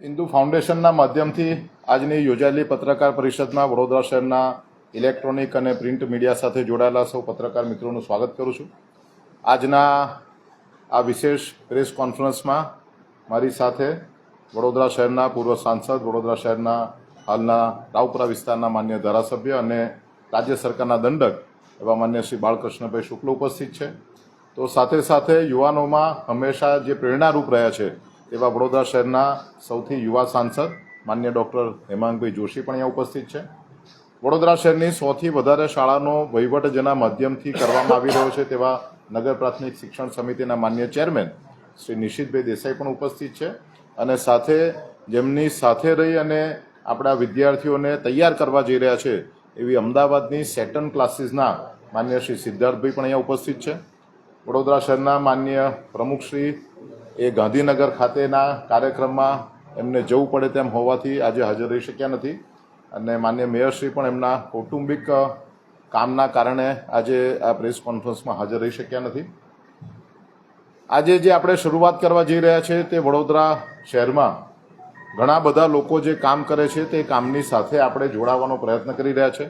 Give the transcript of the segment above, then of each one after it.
હિન્દુ ફાઉન્ડેશનના માધ્યમથી આજની યોજાયેલી પત્રકાર પરિષદમાં વડોદરા શહેરના ઇલેક્ટ્રોનિક અને પ્રિન્ટ મીડિયા સાથે જોડાયેલા સૌ પત્રકાર મિત્રોનું સ્વાગત કરું છું. આજના આ વિશેષ પ્રેસ કોન્ફરન્સમાં મારી સાથે વડોદરા શહેરના પૂર્વ સાંસદ, વડોદરા શહેરના હાલના રાવપુરા વિસ્તારના માન્ય ધારાસભ્ય અને રાજ્ય સરકારના દંડક એવા માન્ય શ્રી બાળકૃષ્ણભાઈ શુક્લ ઉપસ્થિત છે. તો સાથે સાથે યુવાનોમાં હંમેશા જે પ્રેરણારૂપ રહ્યા છે એવા વડોદરા શહેરના સૌથી યુવા સાંસદ, માન્ય ડૉક્ટર હેમાંગભાઈ જોશી પણ અહીંયા ઉપસ્થિત છે. વડોદરા શહેરની સૌથી વધારે શાળાનો વહીવટ જેના માધ્યમથી કરવામાં આવી રહ્યો છે તેવા નગર પ્રાથમિક શિક્ષણ સમિતિના માન્ય ચેરમેન શ્રી નિશિતભાઈ દેસાઈ પણ ઉપસ્થિત છે અને સાથે જેમની સાથે રહી અને આપણા વિદ્યાર્થીઓને તૈયાર કરવા જઈ રહ્યા છે એવી અમદાવાદની સેટન ક્લાસીસના માન્ય શ્રી સિદ્ધાર્થભાઈ પણ અહીંયા ઉપસ્થિત છે. વડોદરા શહેરના માન્ય પ્રમુખશ્રી એ ગાંધીનગર ખાતેના કાર્યક્રમમાં એમને જવું પડે તેમ હોવાથી આજે હાજર રહી શક્યા નથી. અને માન્ય મેયરશ્રી પણ એમના કૌટુંબિક કામના કારણે આજે આ પ્રેસ કોન્ફરન્સમાં હાજર રહી શક્યા નથી. આજે જે આપણે શરૂઆત કરવા જઈ રહ્યા છે તે વડોદરા શહેરમાં ઘણા બધા લોકો જે કામ કરે છે તે કામની સાથે આપણે જોડાવાનો પ્રયત્ન કરી રહ્યા છે.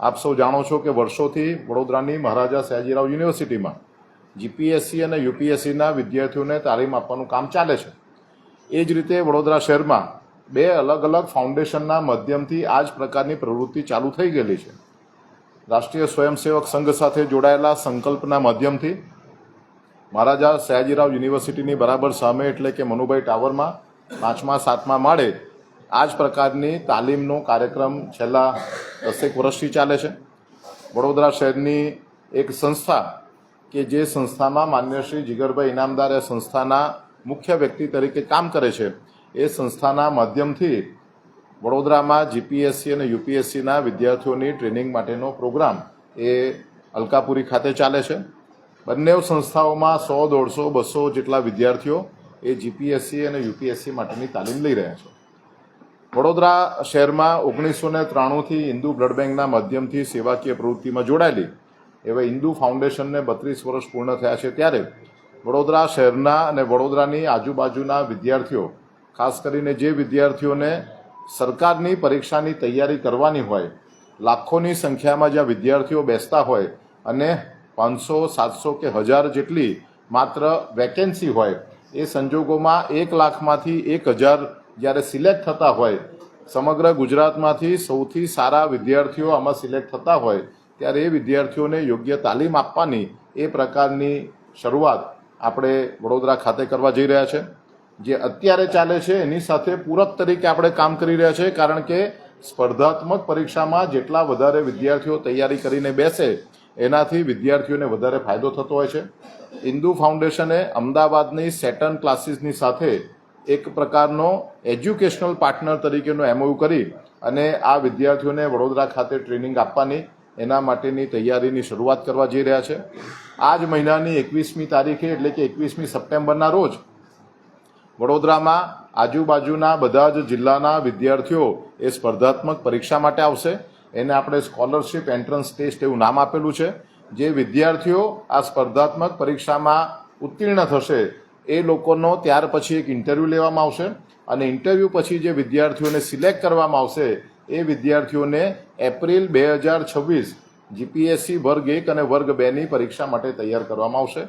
આપ સૌ જાણો છો કે વર્ષોથી વડોદરાની મહારાજા સયાજીરાવ યુનિવર્સિટીમાં જીપીએસસી અને યુપીએસસીના વિદ્યાર્થીઓને તાલીમ આપવાનું કામ ચાલે છે. એ જ રીતે વડોદરા શહેરમાં બે અલગ અલગ ફાઉન્ડેશનના માધ્યમથી આ જ પ્રકારની પ્રવૃત્તિ ચાલુ થઈ ગયેલી છે. રાષ્ટ્રીય સ્વયંસેવક સંઘ સાથે જોડાયેલા સંકલ્પના માધ્યમથી મહારાજા સયાજીરાવ યુનિવર્સિટીની બરાબર સામે એટલે કે મનુભાઈ ટાવરમાં પાંચમા, સાતમા માળે આ જ પ્રકારની તાલીમનો કાર્યક્રમ છેલ્લા દસેક વર્ષથી ચાલે છે. વડોદરા શહેરની એક સંસ્થા કે જે સંસ્થામાં માન્ય શ્રી જીગરભાઈ ઇનામદાર એ સંસ્થાના મુખ્ય વ્યક્તિ તરીકે કામ કરે છે, એ સંસ્થાના માધ્યમથી વડોદરામાં જીપીએસસી અને યુપીએસસીના વિદ્યાર્થીઓની ટ્રેનિંગ માટેનો પ્રોગ્રામ એ અલકાપુરી ખાતે ચાલે છે. બંને સંસ્થાઓમાં સો, દોઢસો, બસો જેટલા વિદ્યાર્થીઓ એ જીપીએસસી અને યુપીએસસી માટેની તાલીમ લઈ રહ્યા છે. વડોદરા શહેરમાં ઓગણીસો ને ત્રાણુંથી હિન્દુ બ્લડ બેંકના માધ્યમથી સેવાકીય પ્રવૃત્તિમાં જોડાયેલી એવા હિન્દુ ફાઉન્ડેશનને બત્રીસ વર્ષ પૂર્ણ થયા છે ત્યારે વડોદરા શહેરના અને વડોદરાની આજુબાજુના વિદ્યાર્થીઓ, ખાસ કરીને જે વિદ્યાર્થીઓને સરકારની પરીક્ષાની તૈયારી કરવાની હોય, લાખોની સંખ્યામાં જ્યાં વિદ્યાર્થીઓ બેસતા હોય અને પાંચસો, સાતસો કે હજાર જેટલી માત્ર વેકેન્સી હોય, એ સંજોગોમાં એક લાખમાંથી એક હજાર જ્યારે સિલેક્ટ થતા હોય, સમગ્ર ગુજરાતમાંથી સૌથી સારા વિદ્યાર્થીઓ આમાં સિલેક્ટ થતા હોય ત્યારે એ વિદ્યાર્થીઓને યોગ્ય તાલીમ આપવાની એ પ્રકારની શરૂઆત આપણે વડોદરા ખાતે કરવા જઈ રહ્યા છે. જે અત્યારે ચાલે છે, એની સાથે પૂરક તરીકે આપણે કામ કરી રહ્યા છે, કારણ કે સ્પર્ધાત્મક પરીક્ષામાં જેટલા વધારે વિદ્યાર્થીઓ તૈયારી કરીને બેસે, એનાથી વિદ્યાર્થીઓને વધારે ફાયદો થતો હોય છે. હિન્દુ ફાઉન્ડેશને અમદાવાદની સેટન ક્લાસીસની સાથે એક પ્રકારનો એજ્યુકેશનલ પાર્ટનર તરીકેનો એમઓયુ કરી અને આ વિદ્યાર્થીઓને વડોદરા ખાતે ટ્રેનિંગ આપવાની એના માટેની તૈયારીની શરૂઆત કરવા જઈ રહ્યા છે. આ જ મહિનાની એકવીસમી તારીખે એટલે કે એકવીસમી સપ્ટેમ્બરના રોજ વડોદરામાં આજુબાજુના બધા જ જિલ્લાના વિદ્યાર્થીઓ એ સ્પર્ધાત્મક પરીક્ષા માટે આવશે. એને આપણે સ્કોલરશિપ એન્ટ્રન્સ ટેસ્ટ એવું નામ આપેલું છે. જે વિદ્યાર્થીઓ આ સ્પર્ધાત્મક પરીક્ષામાં ઉત્તીર્ણ થશે એ લોકોનો ત્યાર પછી એક ઇન્ટરવ્યૂ લેવામાં આવશે. અને ઇન્ટરવ્યૂ પછી જે વિદ્યાર્થીઓને સિલેક્ટ કરવામાં આવશે એ વિદ્યાર્થીઓને એપ્રિલ બે હજાર છવ્વીસ જીપીએસસી વર્ગ એક અને વર્ગ બેની પરીક્ષા માટે તૈયાર કરવામાં આવશે.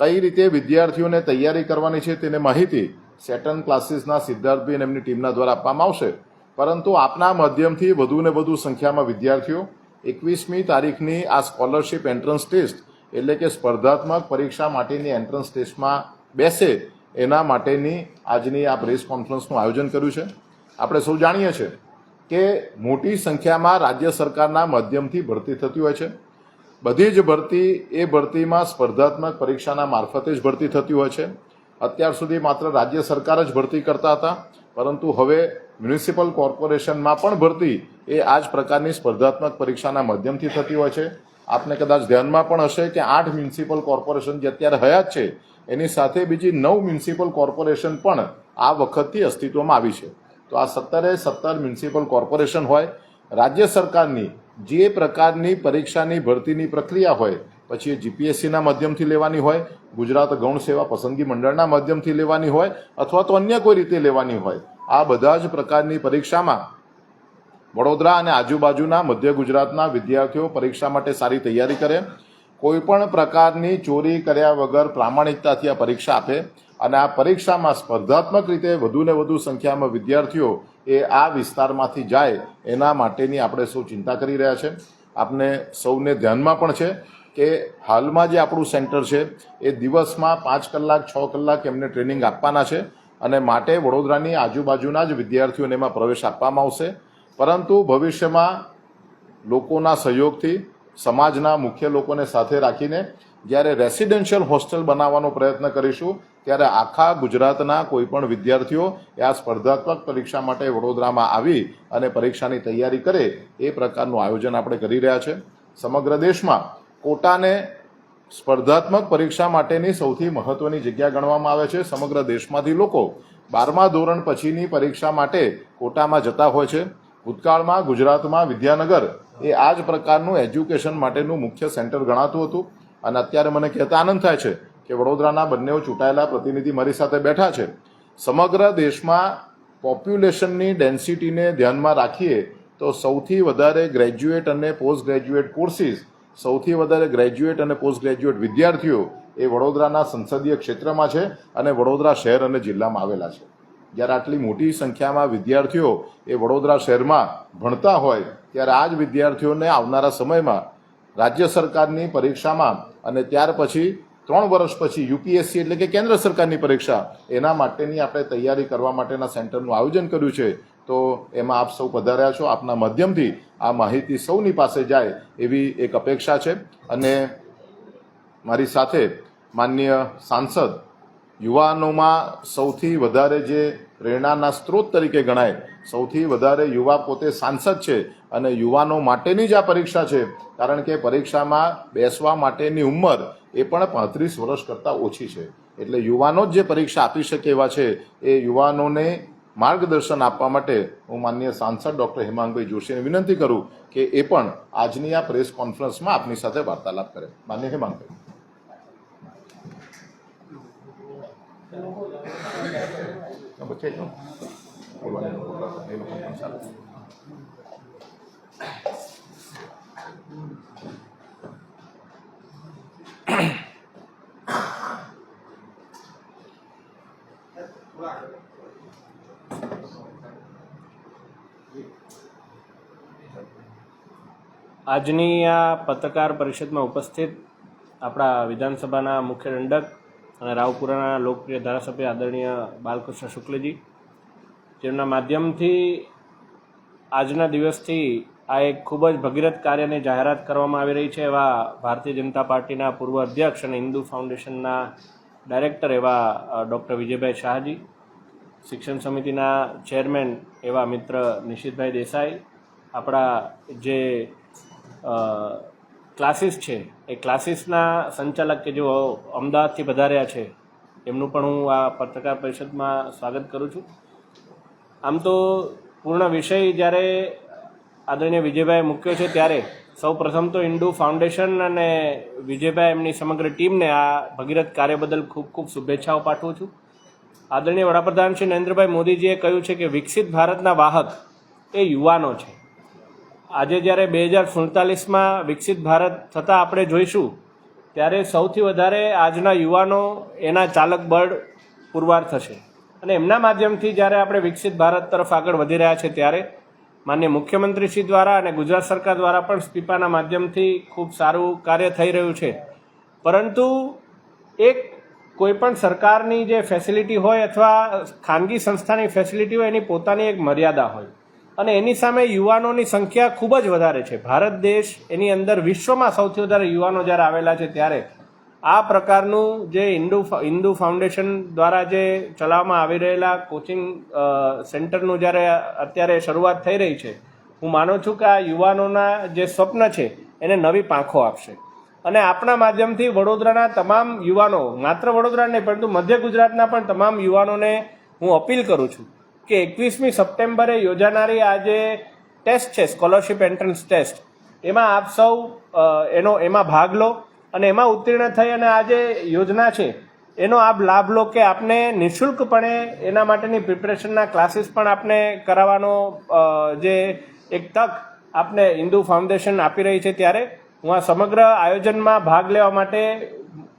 કઈ રીતે વિદ્યાર્થીઓને તૈયારી કરવાની છે તેને માહિતી સેટન ક્લાસીસના સિદ્ધાર્થભાઈ એમની ટીમના દ્વારા આપવામાં આવશે. પરંતુ આપના માધ્યમથી વધુ ને વધુ સંખ્યામાં વિદ્યાર્થીઓ એકવીસમી તારીખની આ સ્કોલરશિપ એન્ટ્રન્સ ટેસ્ટ એટલે કે સ્પર્ધાત્મક પરીક્ષા માટેની એન્ટ્રન્સ ટેસ્ટમાં બેસે એના માટેની આજની આ પ્રેસ કોન્ફરન્સનું આયોજન કર્યું છે. આપણે સૌ જાણીએ છીએ કે મોટી સંખ્યામાં રાજ્ય સરકારના માધ્યમથી ભરતી થતી હોય છે. બધી જ ભરતી એ ભરતીમાં સ્પર્ધાત્મક પરીક્ષાના મારફતે જ ભરતી થતી હોય છે. અત્યાર સુધી માત્ર રાજ્ય સરકાર જ ભરતી કરતા હતા, પરંતુ હવે મ્યુનિસિપલ કોર્પોરેશનમાં પણ ભરતી એ આ જ પ્રકારની સ્પર્ધાત્મક પરીક્ષાના માધ્યમથી થતી હોય છે. આપને કદાચ ધ્યાનમાં પણ હશે કે આઠ મ્યુનિસિપલ કોર્પોરેશન જે અત્યારે હયાત છે, એની સાથે બીજી નવ મ્યુનિસિપલ કોર્પોરેશન પણ આ વખતથી અસ્તિત્વમાં આવી છે. તો આ સત્તરે સત્તર મ્યુનિસિપલ કોર્પોરેશન હોય, રાજ્ય સરકારની જે પ્રકારની પરીક્ષાની ભરતીની પ્રક્રિયા હોય, પછી એ જીપીએસસીના માધ્યમથી લેવાની હોય, ગુજરાત ગૌણ સેવા પસંદગી મંડળના માધ્યમથી લેવાની હોય, અથવા તો અન્ય કોઈ રીતે લેવાની હોય, આ બધા જ પ્રકારની પરીક્ષામાં વડોદરા અને આજુબાજુના મધ્ય ગુજરાતના વિદ્યાર્થીઓ પરીક્ષા માટે સારી તૈયારી કરે. કોઈપણ પ્રકારની ચોરી કર્યા વગર પ્રામાણિકતાથી આ પરીક્ષા આપે. અને આ પરીક્ષામાં સ્પર્ધાત્મક રીતે વધુને વધુ સંખ્યામાં વિદ્યાર્થીઓ એ આ વિસ્તારમાંથી જાય, એના માટેની આપણે સૌ ચિંતા કરી રહ્યા છે. આપને સૌને ધ્યાનમાં પણ છે કે હાલમાં જે આપણું સેન્ટર છે, એ દિવસમાં પાંચ કલાક, છ કલાક એમને ટ્રેનિંગ આપવાના છે અને માટે વડોદરાની આજુબાજુના જ વિદ્યાર્થીઓને એમાં પ્રવેશ આપવામાં આવશે. પરંતુ ભવિષ્યમાં લોકોના સહયોગથી, સમાજના મુખ્ય લોકોને સાથે રાખીને જ્યારે રેસિડેન્શિયલ હોસ્ટેલ બનાવવાનો પ્રયત્ન કરીશું ત્યારે આખા ગુજરાતના કોઈ પણ વિદ્યાર્થીઓ એ આ સ્પર્ધાત્મક પરીક્ષા માટે વડોદરામાં આવી અને પરીક્ષાની તૈયારી કરે એ પ્રકારનું આયોજન આપણે કરી રહ્યા છે. સમગ્ર દેશમાં કોટાને સ્પર્ધાત્મક પરીક્ષા માટેની સૌથી મહત્વની જગ્યા ગણવામાં આવે છે. સમગ્ર દેશમાંથી લોકો બારમા ધોરણ પછીની પરીક્ષા માટે કોટામાં જતા હોય છે. ભૂતકાળમાં ગુજરાતમાં વિદ્યાનગર એ આ જ પ્રકારનું એજ્યુકેશન માટેનું મુખ્ય સેન્ટર ગણાતું હતું અને અત્યારે મને કહેતા આનંદ થાય છે કે વડોદરાના બંને ચૂંટાયેલા પ્રતિનિધિ મારી સાથે બેઠા છે. સમગ્ર દેશમાં પોપ્યુલેશનની ડેન્સિટીને ધ્યાનમાં રાખીએ તો સૌથી વધારે ગ્રેજ્યુએટ અને પોસ્ટ ગ્રેજ્યુએટ કોર્સિસ, સૌથી વધારે ગ્રેજ્યુએટ અને પોસ્ટ ગ્રેજ્યુએટ વિદ્યાર્થીઓ એ વડોદરાના સંસદીય ક્ષેત્રમાં છે અને વડોદરા શહેર અને જિલ્લામાં આવેલા છે. જ્યારે આટલી મોટી સંખ્યામાં વિદ્યાર્થીઓ એ વડોદરા શહેરમાં ભણતા હોય, ત્યારે આ જ વિદ્યાર્થીઓને આવનારા સમયમાં રાજ્ય સરકારની પરીક્ષામાં અને ત્યાર પછી ત્રણ વર્ષ પછી યુપીએસસી એટલે કે કેન્દ્ર સરકારની પરીક્ષા, એના માટેની આપણે તૈયારી કરવા માટેના સેન્ટરનું આયોજન કર્યું છે. તો એમાં આપ સૌ પધાર્યા છો, આપના માધ્યમથી આ માહિતી સૌની પાસે જાય એવી એક અપેક્ષા છે. અને મારી સાથે માન્ય સાંસદ, યુવાનોમાં સૌથી વધારે જે પ્રેરણાના સ્ત્રોત તરીકે ગણાય, સૌથી વધારે યુવા પોતે સાંસદ છે અને યુવાનો માટેની જ આ પરીક્ષા છે. કારણ કે પરીક્ષામાં બેસવા માટેની ઉંમર એ પણ પાંત્રીસ વર્ષ કરતાં ઓછી છે. એટલે યુવાનો જ જે પરીક્ષા આપી શકે એવા છે એ યુવાનોને માર્ગદર્શન આપવા માટે હું માન્ય સાંસદ ડૉક્ટર હેમાંગભાઈ જોશીને વિનંતી કરું કે એ પણ આજની આ પ્રેસ કોન્ફરન્સમાં આપની સાથે વાર્તાલાપ કરે. માન્ય હેમાંગભાઈ. સારું. આજની આ પત્રકાર પરિષદમાં ઉપસ્થિત આપણા વિધાનસભાના મુખ્ય દંડક અને રાવપુરાના લોકપ્રિય ધારાસભ્ય આદરણીય બાલકૃષ્ણ શુક્લજી, જેમના માધ્યમથી આજના દિવસથી આ એક ખૂબ જ ભગીરથ કાર્યની જાહેરાત કરવામાં આવી રહી છે એવા ભારતીય જનતા પાર્ટીના પૂર્વ અધ્યક્ષ અને હિન્દુ ફાઉન્ડેશનના ડાયરેક્ટર એવા ડૉક્ટર વિજયભાઈ શાહજી, શિક્ષણ સમિતિના ચેરમેન એવા મિત્ર નિશિતભાઈ દેસાઈ, આપણા જે ક્લાસીસ છે એ ક્લાસીસના સંચાલક કે જેઓ અમદાવાદથી વધાર્યા છે, એમનું પણ હું આ પત્રકાર પરિષદમાં સ્વાગત કરું છું. આમ તો પૂર્ણ વિષય જ્યારે આદરણીય વિજયભાઈ મૂક્યો છે ત્યારે સૌ પ્રથમ તો ઇન્ડુ ફાઉન્ડેશન અને વિજયભાઈ એમની સમગ્ર ટીમને આ ભગીરથ કાર્ય બદલ ખૂબ ખૂબ શુભેચ્છાઓ પાઠવું છું. આદરણીય વડાપ્રધાન શ્રી નરેન્દ્રભાઈ મોદીજીએ કહ્યું છે કે વિકસિત ભારતના વાહક એ યુવાનો છે. આજે જ્યારે બે હજાર સુડતાલીસમાં વિકસિત ભારત થતાં આપણે જોઈશું, ત્યારે સૌથી વધારે આજના યુવાનો એના ચાલક બળ પુરવાર થશે. અને એમના માધ્યમથી જ્યારે આપણે વિકસિત ભારત તરફ આગળ વધી રહ્યા છે ત્યારે માન્ય મુખ્યમંત્રીશ્રી દ્વારા અને ગુજરાત સરકાર દ્વારા પણ સ્પીપાના માધ્યમથી ખૂબ સારું કાર્ય થઈ રહ્યું છે. પરંતુ એક કોઈપણ સરકારની જે ફેસિલિટી હોય અથવા ખાનગી સંસ્થાની ફેસિલિટી હોય એની પોતાની એક મર્યાદા હોય. અને એની સામે યુવાનોની સંખ્યા ખૂબ જ વધારે છે. ભારત દેશ એની અંદર વિશ્વમાં સૌથી વધારે યુવાનો જ્યારે આવેલા છે ત્યારે આ પ્રકારનું જે હિન્દુ હિન્દુ ફાઉન્ડેશન દ્વારા જે ચલાવવામાં આવી રહેલા કોચિંગ સેન્ટરનું જ્યારે અત્યારે શરૂઆત થઈ રહી છે, હું માનું છું કે આ યુવાનોના જે સ્વપ્ન છે એને નવી પાંખો આપશે. અને આપણા માધ્યમથી વડોદરાના તમામ યુવાનો, માત્ર વડોદરા નહીં, પરંતુ મધ્ય ગુજરાતના પણ તમામ યુવાનોને હું અપીલ કરું છું કે એકવીસમી સપ્ટેમ્બરે યોજાનારી આ જે ટેસ્ટ છે, સ્કોલરશિપ એન્ટ્રન્સ ટેસ્ટ, એમાં આપ સૌ એનો, એમાં ભાગ લો. અને એમાં ઉત્તીર્ણ થઈ અને આ જે યોજના છે, એનો આપ લાભ લો કે આપને નિઃશુલ્કપણે એના માટેની પ્રિપરેશનના ક્લાસીસ પણ આપને કરાવવાનો જે એક તક આપને હિન્દુ ફાઉન્ડેશન આપી રહી છે ત્યારે હું આ સમગ્ર આયોજનમાં ભાગ લેવા માટે,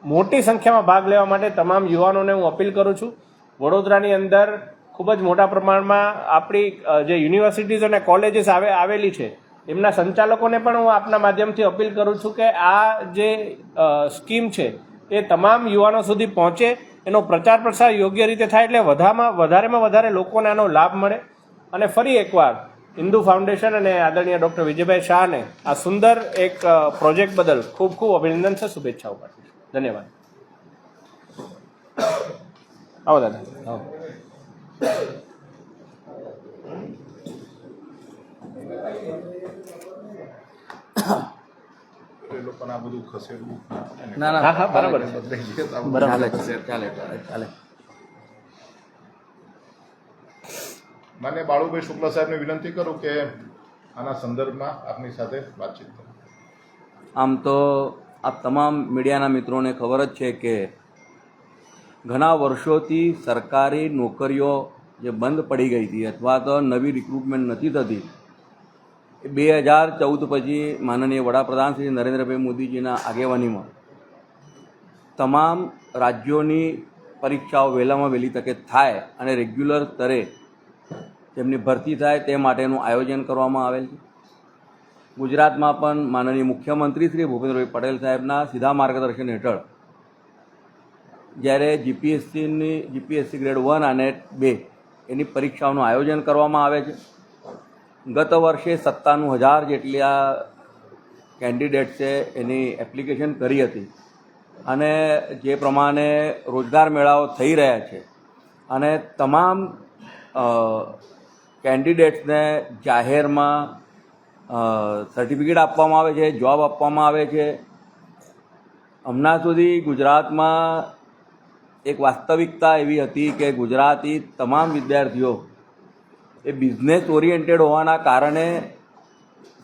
મોટી સંખ્યામાં ભાગ લેવા માટે તમામ યુવાનોને હું અપીલ કરું છું. વડોદરાની અંદર ખૂબ જ મોટા પ્રમાણમાં આપણી જે યુનિવર્સિટીઝ અને કોલેજીસ આવે, આવેલી છે એમના સંચાલકોને પણ હું આપના માધ્યમથી અપીલ કરું છું કે આ જે સ્કીમ છે, એ તમામ યુવાનો સુધી પહોંચે, એનો પ્રચાર પ્રસાર યોગ્ય રીતે થાય એટલે વધામાં, વધારેમાં વધારે લોકોને આનો લાભ મળે. અને ફરી એકવાર, હિન્દુ ફાઉન્ડેશન અને આદરણીય ડૉક્ટર વિજયભાઈ શાહને આ સુંદર એક પ્રોજેક્ટ બદલ ખૂબ ખૂબ અભિનંદન છે, શુભેચ્છાઓ પાઠવું ધન્યવાદ. આવો દાદા. આવો એ લોકોને આ બધું ખસેડવું ના ના. હા હા બરાબર ચાલે માન્ય બાળુભાઈ શુક્લા સાહેબને વિનંતી કરું કે આના સંદર્ભમાં આપની સાથે વાતચીત કરો. આમ તો આ તમામ મીડિયાના મિત્રોને ખબર જ છે કે ઘણા વર્ષોથી સરકારી નોકરીઓ જે બંધ પડી ગઈ હતી અથવા તો નવી રિક્રુટમેન્ટ નથી થતી બે હજાર ચૌદ પછી માનનીય વડાપ્રધાન શ્રી નરેન્દ્રભાઈ મોદીજીના આગેવાનીમાં તમામ રાજ્યોની પરીક્ષાઓ વહેલામાં વહેલી તકે થાય અને રેગ્યુલર સ્તરે તેમની ભરતી થાય તે માટેનું આયોજન કરવામાં આવેલ છે. ગુજરાતમાં પણ માનનીય મુખ્યમંત્રી શ્રી ભૂપેન્દ્રભાઈ પટેલ સાહેબના સીધા માર્ગદર્શન હેઠળ જ્યારે જીપીએસસીની, જીપીએસસી ગ્રેડ વન અને બે એની પરીક્ષાઓનું આયોજન કરવામાં આવે છે. ગત વર્ષે સત્તાણું હજાર જેટલી આ કેન્ડિડેટ્સે એની એપ્લિકેશન કરી હતી. અને જે પ્રમાણે રોજગાર મેળાઓ થઈ રહ્યા છે. અને તમામ કેન્ડિડેટ્સને જાહેરમાં સર્ટિફિકેટ આપવામાં આવે છે જોબ આપવામાં આવે છે. હમણાં સુધી ગુજરાતમાં એક વાસ્તવિકતા એવી હતી કે ગુજરાતી તમામ વિદ્યાર્થીઓ એ બિઝનેસ ઓરિએન્ટેડ હોવાના કારણે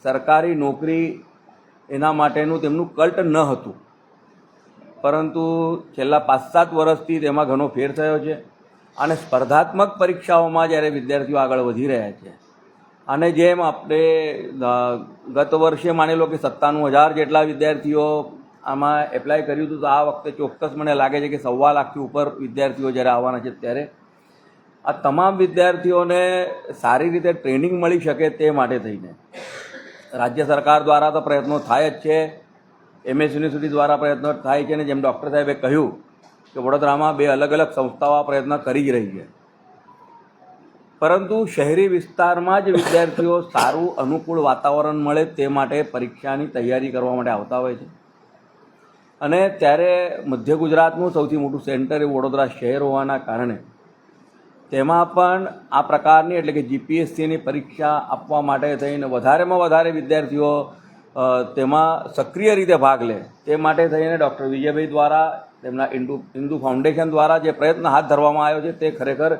સરકારી નોકરી એના માટેનું તેમનું કલ્ટ ન હતું. પરંતુ છેલ્લા પાંચ સાત વર્ષથી તેમાં ઘણો ફેર થયો છે અને સ્પર્ધાત્મક પરીક્ષાઓમાં જ્યારે વિદ્યાર્થીઓ આગળ વધી રહ્યા છે. અને જેમ આપણે ગત વર્ષે માની લો કે સત્તાણું હજાર જેટલા વિદ્યાર્થીઓ આમાં એપ્લાય કર્યું હતું, તો આ વખતે ચોક્કસ મને લાગે છે કે સવા લાખથી ઉપર વિદ્યાર્થીઓ જ્યારે આવવાના છે ત્યારે આ તમામ વિદ્યાર્થીઓને સારી રીતે ટ્રેનિંગ મળી શકે તે માટે થઈને. રાજ્ય સરકાર દ્વારા તો પ્રયત્નો થાય જ છે. એમએસ યુનિવર્સિટી દ્વારા પ્રયત્નો થાય છે અને જેમ ડૉક્ટર સાહેબે કહ્યું કે વડોદરામાં બે અલગ અલગ સંસ્થાઓ પ્રયત્ન કરી જ રહી છે. પરંતુ શહેરી વિસ્તારમાં જ વિદ્યાર્થીઓ સારું અનુકૂળ વાતાવરણ મળે તે માટે પરીક્ષાની તૈયારી કરવા માટે આવતા હોય છે. અને ત્યારે મધ્ય ગુજરાતનું સૌથી મોટું સેન્ટર એ વડોદરા શહેર હોવાના કારણે તેમાં પણ આ પ્રકારની એટલે કે જીપીએસસીની પરીક્ષા આપવા માટે થઈને વધારેમાં વધારે વિદ્યાર્થીઓ તેમાં સક્રિય રીતે ભાગ લે તે માટે થઈને ડૉક્ટર વિજયભાઈ દ્વારા, તેમના ઇન્ડુ હિન્દુ ફાઉન્ડેશન દ્વારા જે પ્રયત્ન હાથ ધરવામાં આવ્યો છે તે ખરેખર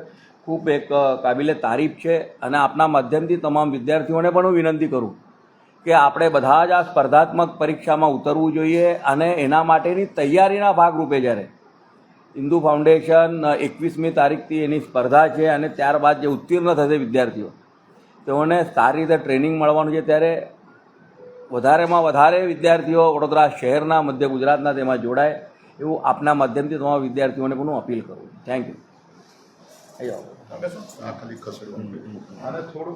ખૂબ એક કાબિલે તારીફ છે અને આપના માધ્યમથી તમામ વિદ્યાર્થીઓને પણ હું વિનંતી કરું કે આપણે બધા જ આ સ્પર્ધાત્મક પરીક્ષામાં ઉતરવું જોઈએ અને એના માટેની તૈયારીના ભાગરૂપે જ્યારે હિન્દુ ફાઉન્ડેશન એકવીસમી તારીખથી એની સ્પર્ધા છે અને ત્યારબાદ જે ઉત્તીર્ણ થશે વિદ્યાર્થીઓ તેઓને સારી રીતે ટ્રેનિંગ મળવાનું છે. ત્યારે વધારેમાં વધારે વિદ્યાર્થીઓ વડોદરા શહેરના મધ્ય ગુજરાતના તેમાં જોડાય એવું આપના માધ્યમથી તમામ વિદ્યાર્થીઓને પણ હું અપીલ કરું. થેન્ક યુ થોડું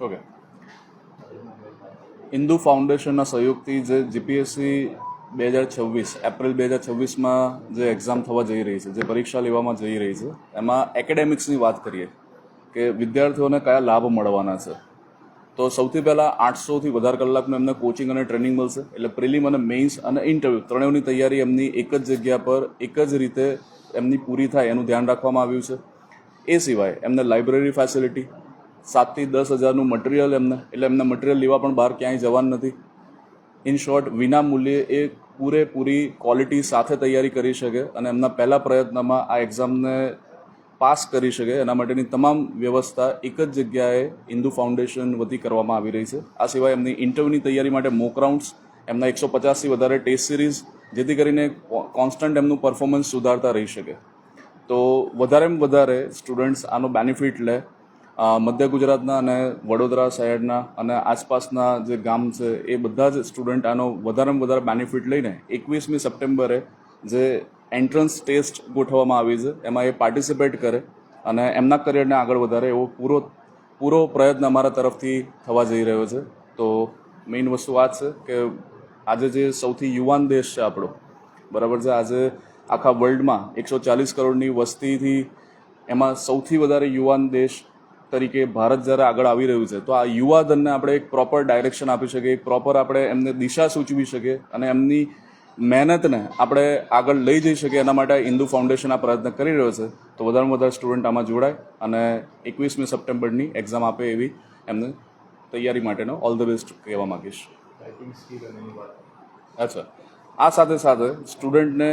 ઓકે હિન્દુ ફાઉન્ડેશનના સહયોગથી જે જીપીએસસી બે હજાર છવ્વીસ એપ્રિલ બે હજાર છવ્વીસમાં જે એક્ઝામ થવા જઈ રહી છે, જે પરીક્ષા લેવામાં જઈ રહી છે, એમાં એકેડેમિક્સની વાત કરીએ કે વિદ્યાર્થીઓને કયા લાભ મળવાના છે? તો સૌથી પહેલાં આઠસોથી વધારે કલાકનું એમને કોચિંગ અને ટ્રેનિંગ મળશે. એટલે પ્રિલિમ અને મેઇન્સ અને ઇન્ટરવ્યૂ ત્રણેયની તૈયારી એમની એક જ જગ્યા પર, એક જ રીતે એમની પૂરી થાય એનું ધ્યાન રાખવામાં આવ્યું છે. એ સિવાય એમને લાઇબ્રેરી ફેસિલિટી સાતથી દસ હજારનું મટિરિયલ એમને, એટલે એમને મટિરિયલ લેવા પણ બહાર ક્યાંય જવાનું નથી. ઇન શોર્ટ વિના મૂલ્યે એ પૂરેપૂરી ક્વોલિટી સાથે તૈયારી કરી શકે અને એમના પહેલા પ્રયત્નમાં આ એક્ઝામને પાસ કરી શકે એના માટેની તમામ વ્યવસ્થા એક જ જગ્યાએ હિન્દુ ફાઉન્ડેશન વતી કરવામાં આવી રહી છે. આ સિવાય એમની ઇન્ટરવ્યૂની તૈયારી માટે મોક રાઉન્ડ્સ, એમના એકસો પચાસથી વધારે ટેસ્ટ સિરીઝ, જેથી કરીને કોન્સ્ટન્ટ એમનું પરફોર્મન્સ સુધારતા રહી શકે. તો વધારેમાં વધારે સ્ટુડન્ટ્સ આનો બેનિફિટ લે. મધ્ય ગુજરાતના અને વડોદરા શહેરના અને આસપાસના જે ગામ છે, એ બધા જ સ્ટુડન્ટ આનો વધારેમાં વધારે બેનિફિટ લઈને એકવીસમી સપ્ટેમ્બરે જે એન્ટ્રન્સ ટેસ્ટ ગોઠવવામાં આવી છે. એમાં એ પાર્ટિસિપેટ કરે અને એમના કરિયરને આગળ વધારે એવો પૂરો પૂરો પ્રયત્ન અમારા તરફથી થવા જઈ રહ્યો છે. તો મેઇન વસ્તુ આ છે કે આજે જે સૌથી યુવાન દેશ છે આપણો, બરાબર છે? આજે આખા વર્લ્ડમાં એકસો ચાલીસ કરોડની વસ્તીથી એમાં સૌથી વધારે યુવાન દેશ તરીકે ભારત જ્યારે આગળ આવી રહ્યું છે, તો આ યુવા ધનને આપણે એક પ્રોપર ડાયરેક્શન આપી શકીએ, એક પ્રોપર આપણે એમને દિશા સૂચવી શકીએ અને એમની મહેનતને આપણે આગળ લઈ જઈ શકીએ એના માટે હિન્દુ ફાઉન્ડેશન આ પ્રયત્ન કરી રહ્યો છે. તો વધારેમાં વધારે સ્ટુડન્ટ આમાં જોડાય અને એકવીસમી સપ્ટેમ્બરની એક્ઝામ આપે એવી એમને તૈયારી માટેનો ઓલ ધ બેસ્ટ કહેવા માંગીશ. અચ્છા. આ સાથે સાથે સ્ટુડન્ટને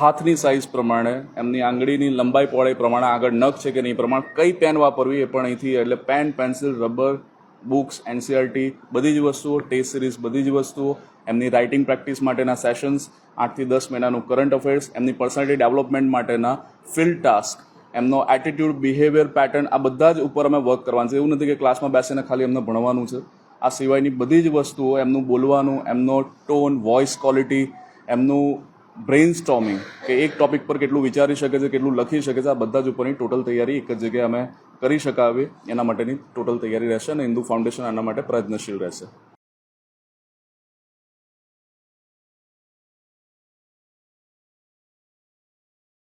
હાથની સાઇઝ પ્રમાણે એમની આંગળીની લંબાઈ પહોળાઈ પ્રમાણે આગળ નખ છે કે નહીં પ્રમાણે કઈ પેન વાપરવી એ પણ અહીંથી એટલે pen pencil rubber books NCERT બધી જ વસ્તુઓ, ટેસ્ટ સિરીઝ, બધી જ વસ્તુઓ, એમની રાઇટિંગ પ્રેક્ટિસ માટેના સેશન્સ, આઠથી દસ મહિનાનું કરંટ અફેર્સ એમની પર્સનાલિટી ડેવલપમેન્ટ માટેના ફિલ્ડ ટાસ્ક એમનો એટીટ્યુડ બિહેવિયર પેટર્ન આ બધા જ ઉપર અમે વર્ક કરવાનું છે એવું નથી કે ક્લાસમાં બેસીને ખાલી એમને ભણવાનું છે. આ સિવાયની બધી જ વસ્તુઓ, એમનું બોલવાનું, એમનો ટોન વોઇસ ક્વોલિટી એમનું બ્રેઇન સ્ટોમિંગ કે એક ટોપિક પર કેટલું વિચારી શકે છે, કેટલું લખી શકે છે, આ બધા જ ઉપરની ટોટલ તૈયારી એક જ જગ્યાએ અમે કરી શકાવી. એના માટેની ટોટલ તૈયારી રહેશે અને હિન્દુ ફાઉન્ડેશન આના માટે પ્રયત્નશીલ રહેશે.